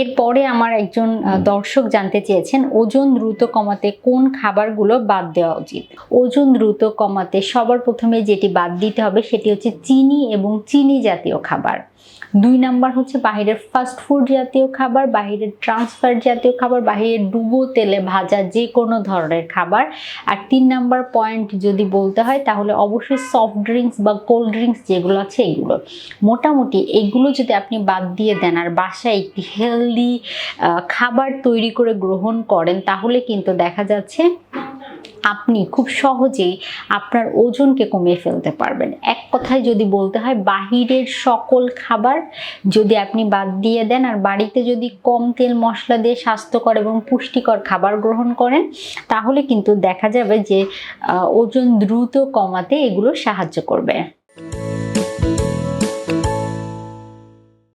এরপরে আমার একজন দর্শক জানতে চেয়েছেন ওজন দ্রুত কমাতে কোন খাবারগুলো বাদ দেওয়া উচিত? ওজন দ্রুত কমাতে সবার প্রথমে যেটি বাদ দিতে হবে সেটি হচ্ছে চিনি এবং চিনি জাতীয় খাবার। দুই নাম্বার হচ্ছে বাহিরের ফাস্ট ফুড জাতীয় খাবার বাহিরের ট্রান্সফার জাতীয় খাবার বাহিরের ডুবো তেলে ভাজা যে কোনো ধরনের খাবার। আর তিন নাম্বার পয়েন্ট যদি বলতে হয় তাহলে অবশ্যই সফট ড্রিঙ্কস বা কোল্ড ড্রিঙ্কস যেগুলো আছে এগুলো। মোটামুটি এগুলো যদি আপনি বাদ দিয়ে দেন আর বাসায় একটি হেলদি খাবার তৈরি করে গ্রহণ করেন, তাহলে কিন্তু দেখা যাচ্ছে আপনি খুব সহজেই আপনার ওজনকে কমিয়ে ফেলতে পারবেন। এক কথায় যদি বলতে হয়, বাহিরের সকল খাবার যদি আপনি বাদ দিয়ে দেন আর বাড়িতে যদি কম তেল মশলা দিয়ে স্বাস্থ্যকর এবং পুষ্টিকর খাবার গ্রহণ করেন, তাহলে কিন্তু দেখা যাবে যে ওজন দ্রুত কমাতে এগুলো সাহায্য করবে।